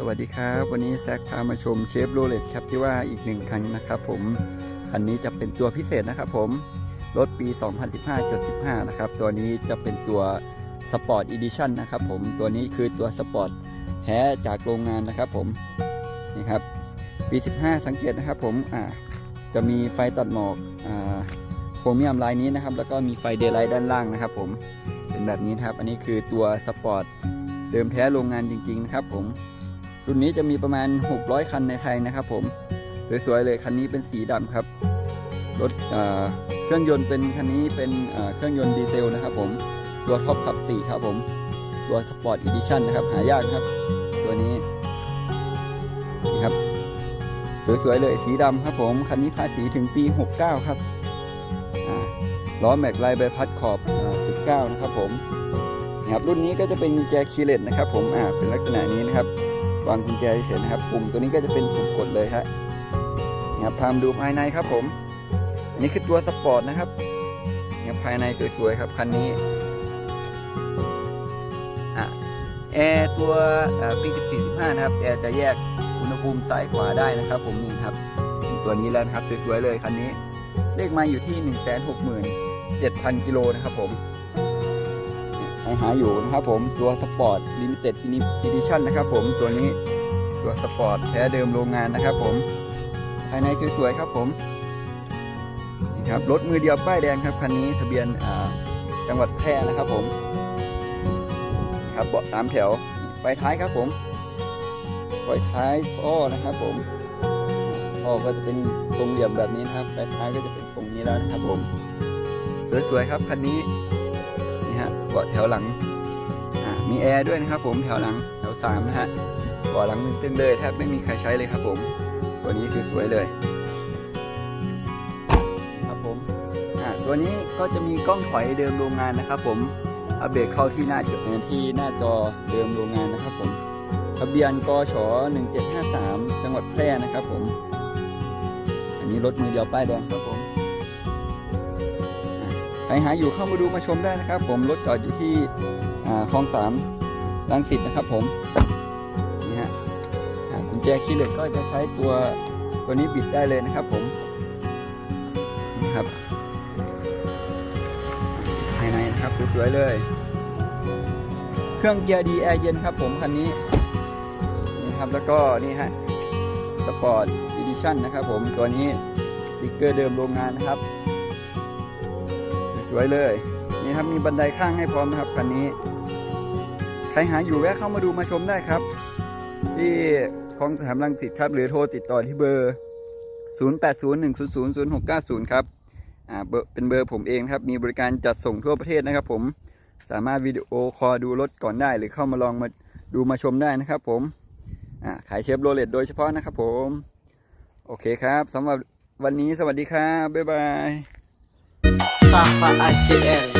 สวัสดีครับ วันนี้แซคพามาชมเชฟโรเลตครับที่ว่าอีกหนึ่งคันนะครับผม คันนี้จะเป็นตัวพิเศษนะครับผม รถปี 2015-15 นะครับ ตัวนี้จะเป็นตัวสปอร์ตอีดิชั่นนะครับผม ตัวนี้คือตัวสปอร์ตแท้จากโรงงานนะครับผม นี่ครับ ปี 15 สังเกตนะครับผมอ่าจะมีไฟตัดหมอกอ่าโครเมียมลายนี้นะครับ แล้วก็มีไฟเดย์ไลท์ด้านล่างนะครับผม เป็นแบบนี้ครับ อันนี้คือตัวสปอร์ตเดิมแท้โรงงานจริงๆนะครับผม รุ่นนี้จะมีประมาณ 600 คันในไทยนะครับผม สวยๆเลยคันนี้เป็นสีดำครับ รถเครื่องยนต์เป็นคันนี้เป็นเครื่องยนต์ดีเซลนะครับผม ตัวท็อปขับ4ครับผม ตัวสปอร์ตอีดิชั่นนะครับ หายากครับ ตัวนี้นี่ครับ สวยๆเลยสีดำครับผม คันนี้ภาษีถึงปี 69 ครับล้อแม็กไลใบพัดขอบอ19 นะครับผมนะครับรุ่นนี้ก็จะเป็นกุญแจคีเลสนะครับผมอ่าเป็นลักษณะนี้นะครับ วางกุญแจเฉยนะครับ ปุ่มตัวนี้ก็จะเป็นปุ่มกดเลยฮะนี่ครับพามาดูภายในครับผม อันนี้คือตัวสปอร์ตนะครับเนี่ยภายในสวยๆครับคันนี้แอร์ตัวปี14-15นะครับแอร์จะแยกอุณหภูมิซ้ายขวาได้นะครับ ผมนี่ครับตัวนี้แล้วนะครับสวยๆเลยคันนี้ เลขมาอยู่ที่ 167,000กิโลนะครับผม ให้หาอยู่นะครับผมตัวสปอร์ตลิมิเต็ดอีดิชั่นนะครับผมตัวนี้ตัวสปอร์ตแท้เดิมโรงงานนะครับผมภายในสวยๆครับผมนี่ครับรถมือเดียวป้ายแดงครับคันนี้ทะเบียนอ่าจังหวัดแพร่นะครับผมนี่ครับเบาะสามแถวไฟท้ายครับผมไฟท้ายท่อนะครับผมท่อก็จะเป็นทรงเหลี่ยมแบบนี้นะครับไฟท้ายก็จะเป็นทรงนี้แล้วนะครับผม สวยๆครับคันนี้ เบาะแถวหลังมีแอร์ด้วยนะครับผมแถวหลังแถวสามนะฮะเบาะหลังตึงๆเลยแทบไม่มีใครใช้เลยครับผมตัวนี้คือสวยเลยครับผมตัวนี้ก็จะมีกล้องถอยเดิมโรงงานนะครับผมอัปเดตเข้าที่หน้าจที่หน้าจอเดิมโรงงานนะครับผมทะเบียนกช1753 จังหวัดแพร่นะครับผม อันนี้รถมือเดียวป้ายแดงครับผม ใครหาอยู่เข้ามาดูมาชมได้นะครับ ผมรถจอดอยู่ที่คลองสามรังสิตนะครับผมนี่ฮะกุญแจคีย์เหล็กก็จะใช้ตัวตัวนี้บิดได้เลยนะครับ ผมนี่ครับภายในนะครับสวยๆเลย เครื่องเกียร์ดีแอร์เย็นครับ ผมคันนี้นี่ครับแล้วก็นี่ฮะสปอร์ตอีดิชั่นนะครับ ผมตัวนี้ติ๊กเกอร์เดิมโรงงานนะครับ วยเลย นี่ครับมีบันไดข้างให้พร้อมนะครับคันนี้ ใครหาอยู่แวะเข้ามาดูมาชมได้ครับ ที่คลองสามรังสิตครับหรือโทรติดต่อที่เบอร์ 0801000690 ครับอ่าเป็นเบอร์ผมเองครับ มีบริการจัดส่งทั่วประเทศนะครับ ผมสามารถวิดีโอคอลดูรถก่อนได้หรือเข้ามาลองมาดูมาชมได้นะครับ ผมขายเชฟโรเลตโดยเฉพาะนะครับผม โอเคครับสำหรับวันนี้สวัสดีครับ บ๊ายบาย Mustafa ACR